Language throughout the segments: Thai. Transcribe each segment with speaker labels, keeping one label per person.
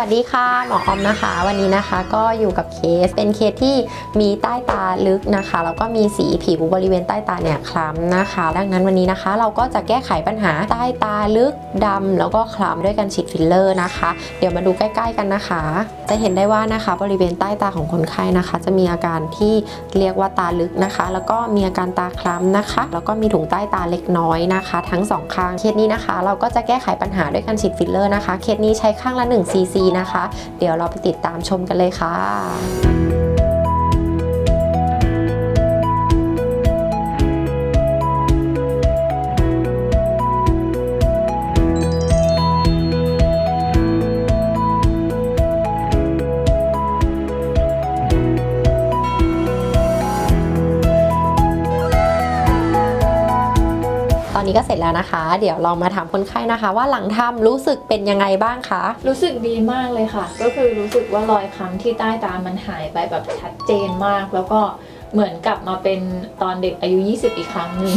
Speaker 1: วัสดีค่ะ หมออมนะคะ วันนี้นะคะก็อยู่กับเคสเป็นเคสที่มีใต้ตาลึกนะคะ แล้วก็มีสีผิวบริเวณใต้ตาเนี่ยคล้ำนะคะ ดังนั้นวันนี้นะคะ เราก็จะแก้ไขปัญหาใต้ตาลึกดำแล้วก็คล้ำด้วยการฉีดฟิลเลอร์นะคะ เดี๋ยวมาดูใกล้ ๆ กันนะคะ จะเห็นได้ว่านะคะ บริเวณใต้ตาของคนไข้นะคะ จะมีอาการที่เรียกว่าตาลึกนะคะ แล้วก็มีอาการตาคล้ำนะคะ แล้วก็มีถุงใต้ตาเล็กน้อยนะคะ ทั้งสองข้างเคสนี้นะคะ เราก็จะแก้ไขปัญหาด้วยการฉีดฟิลเลอร์นะคะเคสนี้ใช้ข้างละ1 cc นะคะ เดี๋ยวเราไปติดตามชมกันเลยค่ะ นนี้ก็เสร็จแล้วนะคะ เดี๋ยวเรามาถามคนไข้นะคะ ว่าหลังทำรู้สึกเป็นยังไงบ้างคะ
Speaker 2: รู้สึกดีมากเลยค่ะ ก็คือรู้สึกว่ารอยคล้ำที่ใต้ตามันหายไปแบบชัดเจนมาก แล้วก็เหมือนกลับมาเป็นตอนเด็กอายุ 20 อีกครั้งหนึ่ง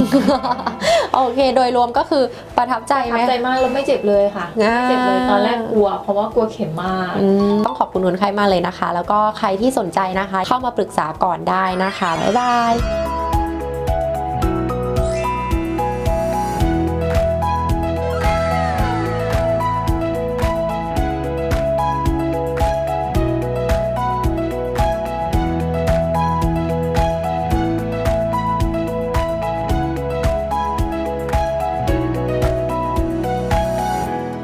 Speaker 1: โอเค โดยรวมก็คือประทับใจ
Speaker 2: ประ
Speaker 1: ไหม
Speaker 2: ทับใจมากแล้วไม่เจ็บเลยค่ะ
Speaker 1: อ่า
Speaker 2: ไม่เจ็บเลยตอนแรกกลัว เพราะว่ากลัวเข็มมาก
Speaker 1: อืมต้องขอบคุณคนไข้มากเลยนะคะ แล้วก็ใครที่สนใจนะคะ เข้ามาปรึกษาก่อนได้นะคะ บ๊ายบาย